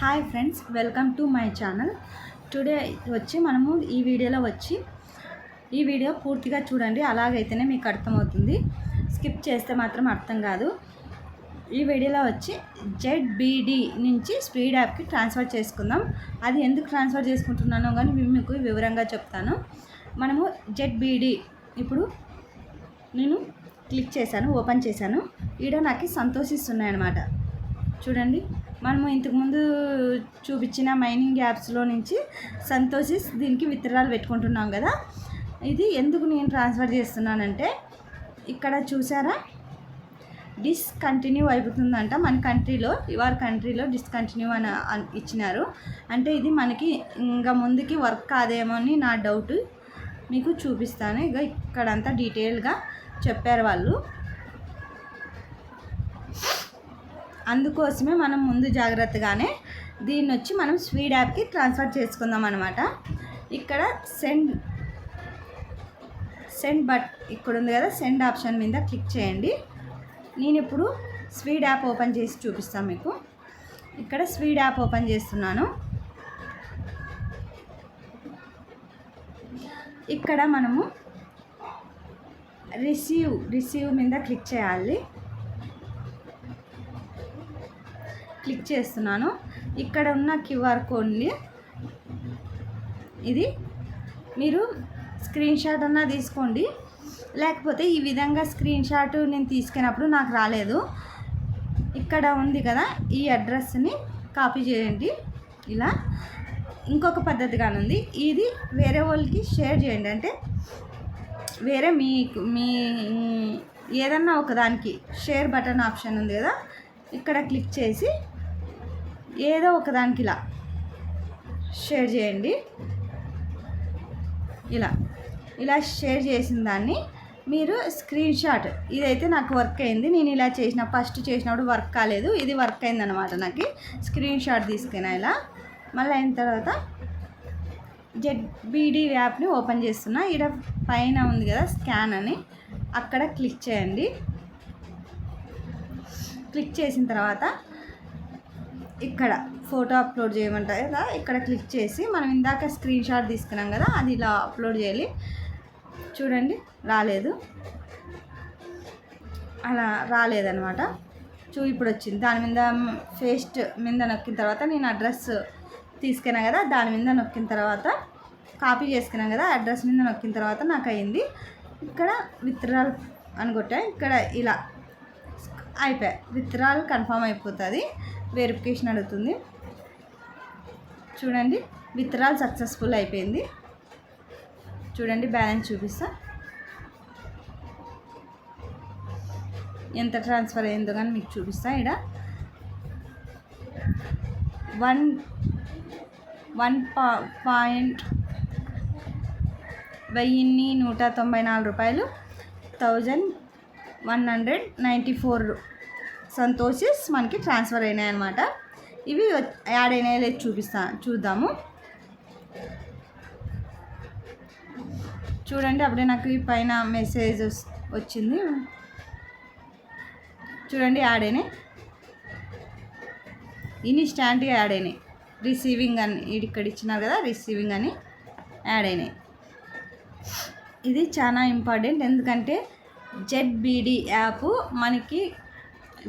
Hi friends welcome to my channel today వచ్చి మనము ఈ వీడియోలో వచ్చి ఈ వీడియో పూర్తిగా చూడండి అలాగైతేనే మీకు అర్థమవుతుంది. స్కిప్ చేస్తే మాత్రం అర్థం కాదు. ఈ వీడియోలో వచ్చి జెడ్బీడి నుంచి స్పీడ్ యాప్కి ట్రాన్స్ఫర్ చేసుకుందాం. అది ఎందుకు ట్రాన్స్ఫర్ చేసుకుంటున్నానో కానీ మీకు వివరంగా చెప్తాను. మనము జెడ్బీడి ఇప్పుడు నేను క్లిక్ చేశాను ఓపెన్ చేశాను. ఈడ నాకు సంతోషిస్తున్నాయి అన్నమాట చూడండి. మనము ఇంతకుముందు చూపించిన మైనింగ్ యాప్స్లో నుంచి సంతోషిస్ దీనికి విత్తనాలు పెట్టుకుంటున్నాం కదా. ఇది ఎందుకు నేను ట్రాన్స్ఫర్ చేస్తున్నానంటే ఇక్కడ చూసారా? డిస్కంటిన్యూ అయిపోతుందంట మన కంట్రీలో యువర్ కంట్రీలో డిస్కంటిన్యూ అని ఇచ్చినారు. అంటే ఇది మనకి ఇంకా ముందుకి వర్క్ కాదేమో అని నా డౌట్. మీకు చూపిస్తాను. ఇక ఇక్కడంతా డీటెయిల్గా చెప్పారు వాళ్ళు. అందుకోసమే మనం ముందు జాగ్రత్తగానే దీన్ని వచ్చి మనం స్వీడ్ యాప్కి ట్రాన్స్ఫర్ చేసుకుందాం అనమాట ఇక్కడ సెండ్ సెండ్ బట్ ఇక్కడ ఉంది కదా సెండ్ ఆప్షన్ మీద క్లిక్ చేయండి. నేను ఇప్పుడు స్వీడ్ యాప్ ఓపెన్ చేసి చూపిస్తాను మీకు. ఇక్కడ స్వీడ్ యాప్ ఓపెన్ చేస్తున్నాను. ఇక్కడ మనము రిసీవ్ రిసీవ్ మీద క్లిక్ చేయాలి. క్లిక్ చేస్తున్నాను. ఇక్కడ ఉన్న క్యూఆర్ కోడ్ని ఇది మీరు స్క్రీన్ షాట్ అన్నా తీసుకోండి. లేకపోతే ఈ విధంగా స్క్రీన్ షాట్ నేను తీసుకున్నప్పుడు నాకు రాలేదు. ఇక్కడ ఉంది కదా ఈ అడ్రస్ని కాపీ చేయండి. ఇలా ఇంకొక పద్ధతిగానుంది ఇది వేరే వాళ్ళకి షేర్ చేయండి. అంటే వేరే మీకు మీ ఏదన్నా ఒకదానికి షేర్ బటన్ ఆప్షన్ ఉంది కదా ఇక్కడ క్లిక్ చేసి ఏదో ఒకదానికి ఇలా షేర్ చేయండి. ఇలా ఇలా షేర్ చేసిన దాన్ని మీరు స్క్రీన్ షాట్ ఇదైతే నాకు వర్క్ అయింది. నేను ఇలా చేసిన ఫస్ట్ చేసినప్పుడు వర్క్ కాలేదు. ఇది వర్క్ అయిందనమాట నాకు. స్క్రీన్ షాట్ తీసుకున్నా ఇలా. మళ్ళీ అయిన తర్వాత జెడ్బీడీ యాప్ని ఓపెన్ చేస్తున్నా. ఇక్కడ పైన ఉంది కదా స్కాన్ అని. అక్కడ క్లిక్ చేయండి. క్లిక్ చేసిన తర్వాత ఇక్కడ ఫోటో అప్లోడ్ చేయమంటారు? కదా ఇక్కడ క్లిక్ చేసి మనం ఇందాక స్క్రీన్ షాట్ తీసుకున్నాం కదా అది ఇలా అప్లోడ్ చేయాలి. చూడండి రాలేదు. అలా రాలేదనమాట చూ ఇప్పుడు వచ్చింది దాని మీద ఫేస్ట్ మీద నొక్కిన తర్వాత నేను అడ్రస్ తీసుకున్నా కదా దాని మీద నొక్కిన తర్వాత కాపీ చేసుకున్నాం కదా అడ్రస్ మీద నొక్కిన తర్వాత నాకు అయింది ఇక్కడ విత్డ్రాల్ అని ఇక్కడ ఇలా అయిపోయాయి విత్డ్రాల్ కన్ఫామ్ అయిపోతుంది. వెరిఫికేషన్ అడుగుతుంది. చూడండి విత్రాల్ సక్సెస్ఫుల్ అయిపోయింది. చూడండి బ్యాలెన్స్ చూపిస్తా. ఎంత ట్రాన్స్ఫర్ అయిందో కానీ మీకు చూపిస్తా ఇక్కడ వన్ వన్ పా పాయింట్ వెయ్యిన్ని నూట తొంభై నాలుగు రూపాయలు thousand one hundred ninety four సంతోషిస్ మనకి ట్రాన్స్ఫర్ అయినాయి అనమాట ఇవి యాడ్ అయినాయి లేదు చూపిస్తా చూద్దాము. చూడండి అప్పుడే నాకు ఈ పైన మెసేజ్ వచ్చింది. చూడండి యాడ్ అయినాయి. ఇన్స్టాంట్గా యాడ్ అయినాయి. రిసీవింగ్ అని ఇక్కడ ఇచ్చినారు కదా రిసీవింగ్ అని యాడ్ అయినాయి. ఇది చాలా ఇంపార్టెంట్ ఎందుకంటే జెడ్బీడి యాప్ మనకి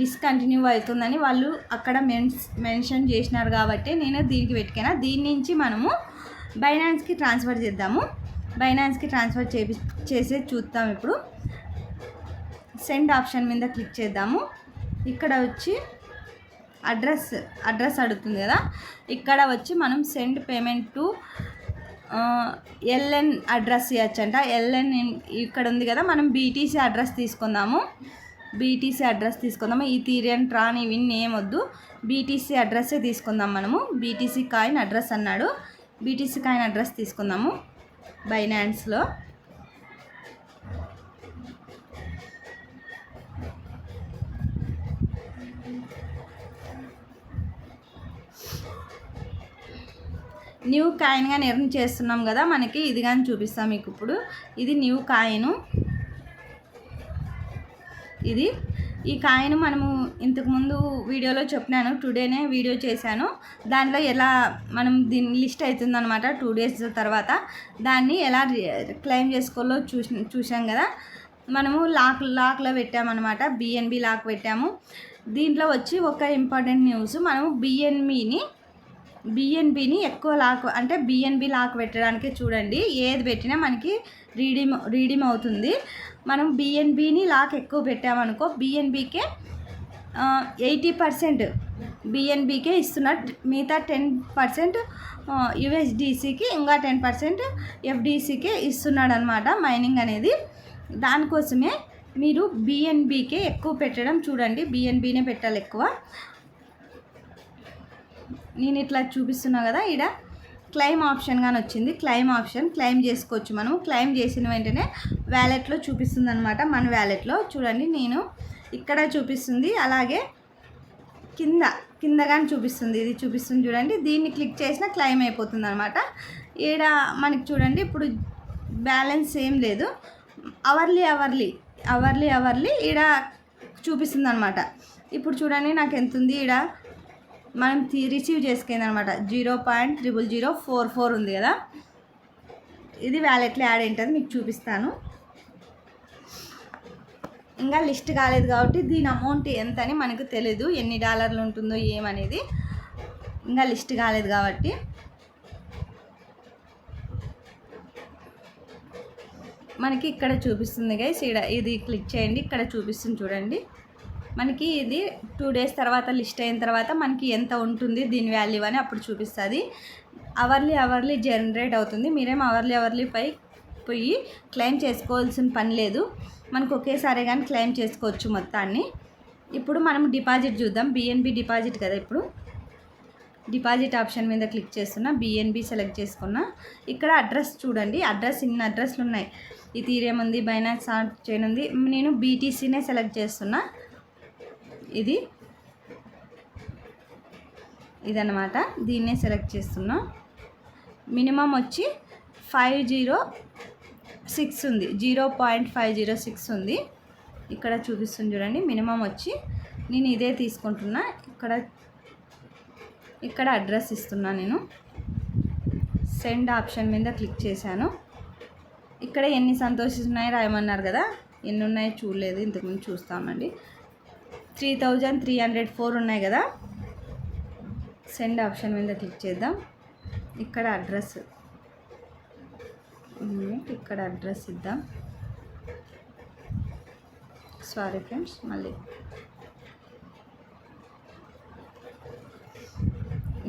డిస్కంటిన్యూ అవుతుందని వాళ్ళు అక్కడ మెన్స్ మెన్షన్ చేసినారు కాబట్టి నేను దీనికి పెట్టుకున్నా దీని నుంచి మనము బైనాన్స్కి ట్రాన్స్ఫర్ చేద్దాము. బైనాన్స్కి ట్రాన్స్ఫర్ చేపి చేసే చూద్దాం ఇప్పుడు. సెండ్ ఆప్షన్ మీద క్లిక్ చేద్దాము. ఇక్కడ వచ్చి అడ్రస్ అడ్రస్ అడుగుతుంది కదా. ఇక్కడ వచ్చి మనం send payment to LN address ఇవ్వచ్చంట. LN ఇక్కడ ఉంది కదా. మనం బీటీసీ అడ్రస్ తీసుకుందాము. బీటీసీ అడ్రస్ తీసుకుందాము. ఈ తీరియన్ ట్రాన్ ఇవన్నీ ఏమొద్దు వద్దు బీటీసీ అడ్రస్సే తీసుకుందాం మనము. బీటీసీ కాయిన్ అడ్రస్ అన్నాడు. బీటీసీ కాయిన్ అడ్రస్ తీసుకుందాము. బైనాన్స్లో న్యూ కాయిన్గా నిర్ణయం చేస్తున్నాం కదా మనకి. ఇది కానీ చూపిస్తాం మీకు ఇప్పుడు. ఇది న్యూ కాయిన్. ఇది. ఈ కాయిన్ మనము ఇంతకుముందు వీడియోలో చెప్పినాను. టుడేనే వీడియో చేశాను. దానిలో ఎలా మనం దీని లిస్ట్ అవుతుందన్నమాట టూ డేస్ తర్వాత. దాన్ని ఎలా క్లెయిమ్ చేసుకోవాలో చూసి చూసాం కదా. మనము లాక్ లాక్లో పెట్టామన్నమాట. బిఎన్బి లాక్ పెట్టాము. దీంట్లో వచ్చి ఒక ఇంపార్టెంట్ న్యూస్. మనము బిఎన్బిని బిఎన్బిని ఎక్కువ లాక్ అంటే బిఎన్బి లాక్ పెట్టడానికి చూడండి. ఏది పెట్టినా మనకి రీడీమ్ రీడీమ్ అవుతుంది. మనం బిఎన్బిని లాక్ ఎక్కువ పెట్టామనుకో బిఎన్బికే ఎయిటీ పర్సెంట్ బిఎన్బికే ఇస్తున్నట్టు మిగతా టెన్ పర్సెంట్ యుఎస్డిసికి ఇంకా టెన్ పర్సెంట్ ఎఫ్డిసికే ఇస్తున్నాడు అనమాట మైనింగ్ అనేది. దానికోసమే మీరు బిఎన్బికే ఎక్కువ పెట్టడం చూడండి. బిఎన్బినే పెట్టాలి ఎక్కువ. నేను ఇట్లా చూపిస్తున్నా కదా ఇక్కడ క్లెయిమ్ ఆప్షన్ కానీ వచ్చింది. క్లెయిమ్ ఆప్షన్ క్లెయిమ్ చేసుకోవచ్చు మనం క్లెయిమ్ చేసిన వెంటనే వ్యాలెట్లో చూపిస్తుంది అనమాట మన వ్యాలెట్లో చూడండి నేను ఇక్కడ చూపిస్తుంది. అలాగే కింద కింద కానీ చూపిస్తుంది. ఇది చూపిస్తుంది చూడండి. దీన్ని క్లిక్ చేసిన క్లెయిమ్ అయిపోతుంది అనమాట ఈడ మనకి చూడండి ఇప్పుడు బ్యాలెన్స్ ఏం లేదు. అవర్లీ అవర్లీ అవర్లీ అవర్లీ ఈడ చూపిస్తుంది అనమాట ఇప్పుడు చూడండి నాకు ఎంత ఉంది ఈడ? మనం రిసీవ్ చేసుకుంది అనమాట. Zero point triple zero four four ఉంది కదా? ఇది వ్యాలెట్లో యాడ్ ఏంటది మీకు చూపిస్తాను. ఇంకా లిస్ట్ కాలేదు కాబట్టి దీని అమౌంట్ ఎంత అని మనకు తెలీదు ఎన్ని డాలర్లు ఉంటుందో ఏమనేది ఇంకా లిస్ట్ కాలేదు కాబట్టి. మనకి ఇక్కడ చూపిస్తుంది గైస్ ఇక్కడ ఇది క్లిక్ చేయండి ఇక్కడ చూపిస్తుంది చూడండి. మనకి ఇది టూ డేస్ తర్వాత లిస్ట్ అయిన తర్వాత మనకి ఎంత ఉంటుంది దీని వాల్యూ అని అప్పుడు చూపిస్తుంది. అవర్లీ అవర్లీ జనరేట్ అవుతుంది. మీరేం అవర్లీ అవర్లీ పై పోయి క్లెయిమ్ చేసుకోవాల్సిన పని లేదు. మనకు ఒకేసారి కానీ క్లెయిమ్ చేసుకోవచ్చు మొత్తాన్ని. ఇప్పుడు మనం డిపాజిట్ చూద్దాం. బిఎన్బి డిపాజిట్ కదా ఇప్పుడు? డిపాజిట్ ఆప్షన్ మీద క్లిక్ చేస్తున్నా. బిఎన్బి సెలెక్ట్ చేసుకున్నా. ఇక్కడ అడ్రస్ చూడండి. అడ్రస్ ఇన్ని అడ్రస్లు ఉన్నాయి. ఈ తీరేం ఉంది బైనాన్స్ చైన్ ఉంది. నేను బీటీసీనే సెలెక్ట్ చేస్తున్నా. ఇది. ఇదన్నమాట. దీన్నే సెలెక్ట్ చేస్తున్నా. మినిమం వచ్చి ఫైవ్ జీరో సిక్స్ ఉంది. Zero point five zero six ఉంది. ఇక్కడ చూపిస్తుంది చూడండి. మినిమం వచ్చి నేను ఇదే తీసుకుంటున్నా. ఇక్కడ ఇక్కడ అడ్రస్ ఇస్తున్నా నేను. సెండ్ ఆప్షన్ మీద క్లిక్ చేశాను. ఇక్కడ ఎన్ని సంతోషిస్తున్నాయి రాయమన్నారు కదా. ఎన్ని ఉన్నాయో చూడలేదు. ఇంతకుముందు చూస్తామండి. Three thousand three hundred four ఉన్నాయి కదా. సెండ్ ఆప్షన్ మీద క్లిక్ చేద్దాం. ఇక్కడ అడ్రస్. ఇక్కడ అడ్రస్ ఇద్దాం. సారీ ఫ్రెండ్స్ మళ్ళీ.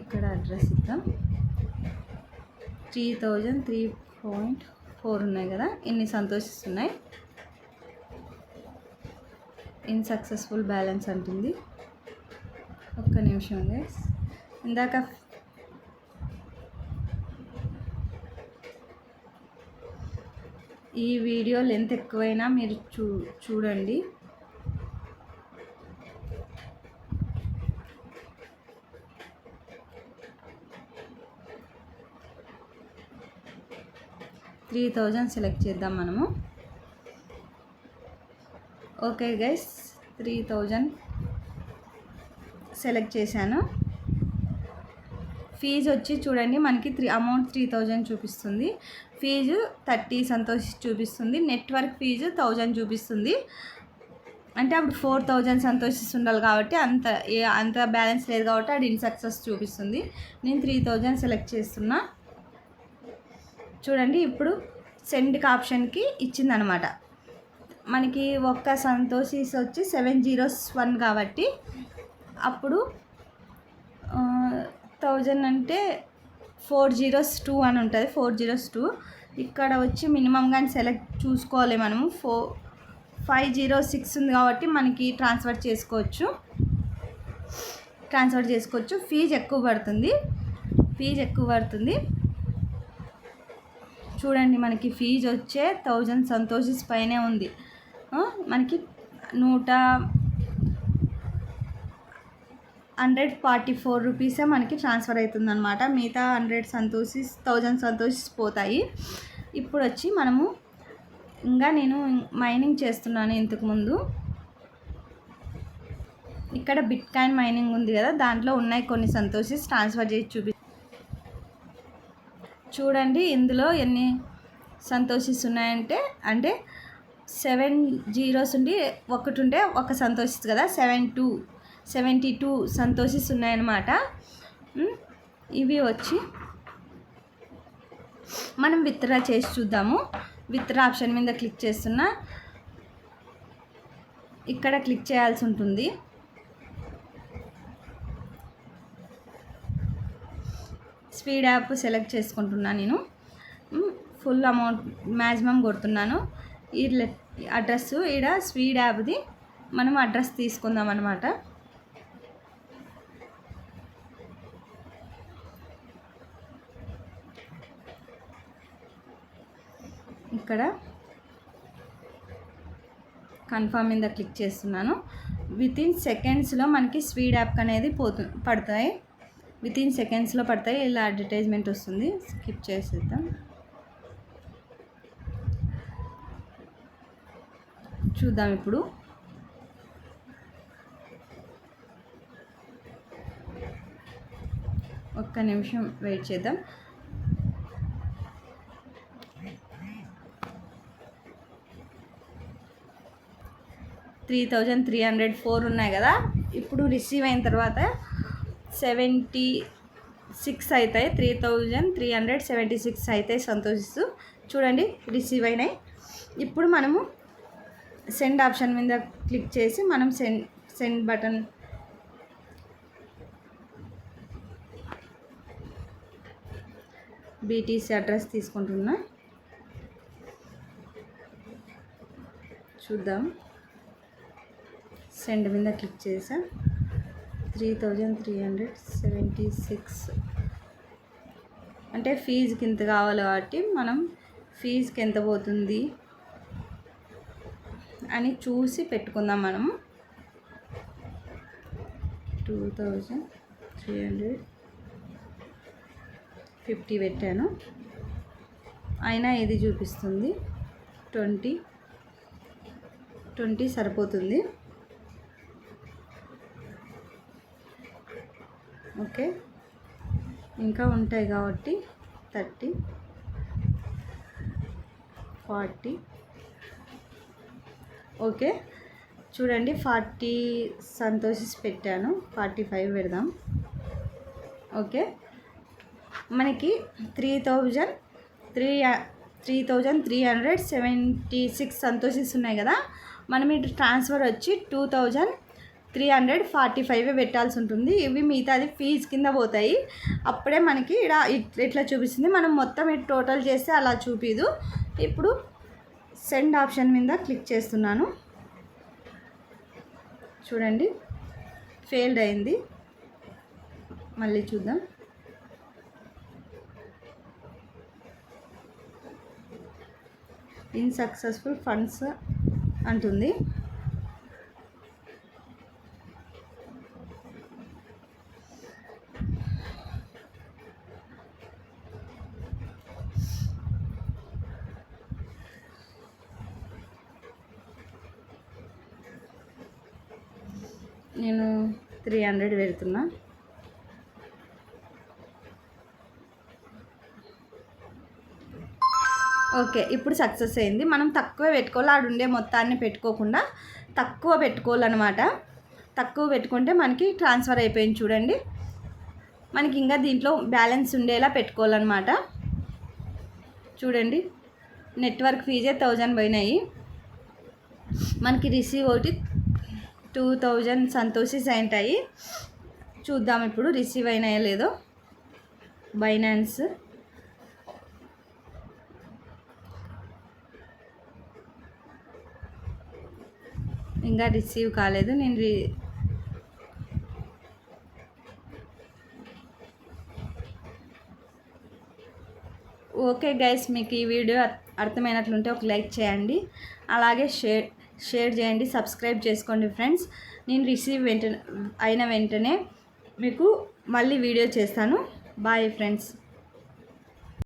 ఇక్కడ అడ్రస్ ఇద్దాం. Three thousand three point four ఉన్నాయి కదా. ఇన్ని సంతోషిస్తున్నాయి? ఇన్సక్సెస్ఫుల్ బ్యాలెన్స్ అంటుంది. ఒక్క నిమిషం గైస్ ఇందాక ఈ వీడియో లెంత్ ఎక్కువైనా మీరు చూ చూడండి. త్రీ థౌజండ్ సెలెక్ట్ చేద్దాం మనము. Okay guys three thousand select చేశాను. ఫీజు వచ్చి చూడండి మనకి త్రీ అమౌంట్ త్రీ థౌజండ్ చూపిస్తుంది. ఫీజు థర్టీ సంతోష్ చూపిస్తుంది. నెట్వర్క్ ఫీజు థౌజండ్ చూపిస్తుంది. అంటే అప్పుడు ఫోర్ థౌజండ్ సంతోషిస్తుండాలి కాబట్టి అంత అంత బ్యాలెన్స్ లేదు కాబట్టి అది ఇన్సక్సెస్ చూపిస్తుంది. నేను త్రీ థౌజండ్ సెలెక్ట్ చేస్తున్నా. చూడండి ఇప్పుడు సెండ్ ఆప్షన్కి ఇచ్చిందనమాట. మనకి ఒక్క సంతోషిస్ వచ్చి సెవెన్ జీరోస్ వన్ కాబట్టి అప్పుడు థౌజండ్ అంటే ఫోర్ జీరోస్ టూ అని ఉంటుంది ఫోర్ జీరోస్ టూ. ఇక్కడ వచ్చి మినిమం కానీ సెలెక్ట్ చూసుకోవాలి మనము. ఫో ఫైవ్ జీరో సిక్స్ ఉంది కాబట్టి మనకి ట్రాన్స్ఫర్ చేసుకోవచ్చు. ట్రాన్స్ఫర్ చేసుకోవచ్చు. ఫీజు ఎక్కువ పడుతుంది. ఫీజు ఎక్కువ పడుతుంది. చూడండి మనకి ఫీజు వచ్చే థౌజండ్ సంతోషిస్ పైనే ఉంది. మనకి నూట హండ్రెడ్ ఫార్టీ ఫోర్ రూపీసే మనకి ట్రాన్స్ఫర్ అవుతుంది అనమాట మిగతా హండ్రెడ్ సంతోషిస్ థౌజండ్ సంతోషిస్ పోతాయి. ఇప్పుడు వచ్చి మనము ఇంకా నేను మైనింగ్ చేస్తున్నాను ఇంతకుముందు. ఇక్కడ బిట్ కాయిన్ మైనింగ్ ఉంది కదా దాంట్లో ఉన్నాయి కొన్ని సంతోషిస్ ట్రాన్స్ఫర్ చేసి చూపి. చూడండి ఇందులో ఎన్ని సంతోషిస్ ఉన్నాయంటే అంటే సెవెన్ జీరోస్ ఉండి ఒకటి ఉంటే ఒక సంతోషిస్ కదా. Seven two seventy two satoshis ఉన్నాయన్నమాట. ఇవి వచ్చి మనం విత్డ్రా చేసి చూద్దాము. విత్డ్రా ఆప్షన్ మీద క్లిక్ చేస్తున్నా ఇక్కడ క్లిక్ చేయాల్సి ఉంటుంది. స్పీడ్ యాప్ సెలెక్ట్ చేసుకుంటున్నా నేను. ఫుల్ అమౌంట్ మ్యాక్సిమం కొడుతున్నాను. ఈ అడ్రస్ ఈడ స్వీడ్ యాప్ది మనం అడ్రస్ తీసుకుందాం అనమాట ఇక్కడ కన్ఫర్మ్ మీద క్లిక్ చేస్తున్నాను. విత్ ఇన్ సెకండ్స్లో మనకి స్వీడ్ యాప్ అనేది పోతు పడతాయి. విత్ ఇన్ సెకండ్స్లో పడతాయి. ఇలా అడ్వర్టైజ్మెంట్ వస్తుంది. స్కిప్ చేసేద్దాం. చూద్దాం ఇప్పుడు. ఒక్క నిమిషం వెయిట్ చేద్దాం. Three thousand three hundred four ఉన్నాయి కదా? ఇప్పుడు రిసీవ్ అయిన తర్వాత సెవెంటీ సిక్స్ అవుతాయి. Three thousand three hundred seventy six అవుతాయి సంతోషిస్తూ చూడండి రిసీవ్ అయినాయి. ఇప్పుడు మనము సెండ్ ఆప్షన్ మీద క్లిక్ చేసి మనం send send button BTC address తీసుకుంటున్నా. చూద్దాం. సెండ్ మీద క్లిక్ చేసా. Three thousand three hundred seventy six అంటే ఫీజుకి ఇంత కావాలి కాబట్టి మనం ఫీజుకి ఎంత పోతుంది? అని చూసి పెట్టుకుందాం మనం two thousand three hundred fifty పెట్టాను. అయినా ఇది చూపిస్తుంది? ట్వంటీ. ట్వంటీ సరిపోతుంది. ఓకే. ఇంకా ఉంటాయి కాబట్టి థర్టీ ఫార్టీ. ఓకే. చూడండి ఫార్టీ సంతోషిస్ పెట్టాను. ఫార్టీ ఫైవ్ పెడదాం. ఓకే. మనకి three thousand three three thousand three hundred seventy six satoshis ఉన్నాయి కదా? మనం ఇటు ట్రాన్స్ఫర్ వచ్చి two thousand three hundred forty five పెట్టాల్సి ఉంటుంది. ఇవి మిగతాది ఫీజు కింద పోతాయి. అప్పుడే మనకి ఇలా ఇట్లా చూపిస్తుంది. మనం మొత్తం ఇటు టోటల్ చేస్తే అలా చూపిదు. ఇప్పుడు సెండ్ ఆప్షన్ మీద క్లిక్ చేస్తున్నాను. చూడండి ఫెయిల్డ్ అయింది. మళ్ళీ చూద్దాం. ఇన్సక్సెస్ఫుల్ ఫండ్స్ అంటుంది. నేను త్రీ హండ్రెడ్ పెడుతున్నా. ఓకే ఇప్పుడు సక్సెస్ అయింది. మనం తక్కువ పెట్టుకోవాలి ఆడు ఉండే మొత్తాన్ని పెట్టుకోకుండా తక్కువ పెట్టుకోవాలన్నమాట. తక్కువ పెట్టుకుంటే మనకి ట్రాన్స్ఫర్ అయిపోయింది చూడండి. మనకి ఇంకా దీంట్లో బ్యాలెన్స్ ఉండేలా పెట్టుకోవాలన్నమాట. చూడండి నెట్వర్క్ ఫీజే థౌజండ్ పోయినాయి. మనకి రిసీవ్ ఒకటి టూ థౌజండ్ సంతోషిస్ అయింటాయి. చూద్దాం ఇప్పుడు రిసీవ్ అయినాయో లేదో. బైనాన్స్. ఇంకా రిసీవ్ కాలేదు. నేను రి ఓకే గైస్ మీకు ఈ వీడియో అర్థమైనట్లుంటే ఒక లైక్ చేయండి. అలాగే షేర్ షేర్ చేయండి సబ్స్క్రైబ్ చేసుకోండి ఫ్రెండ్స్. నేను రిసీవ్ వెంటనే అయిన వెంటనే మీకు మళ్ళీ వీడియో చేస్తాను. Bye friends.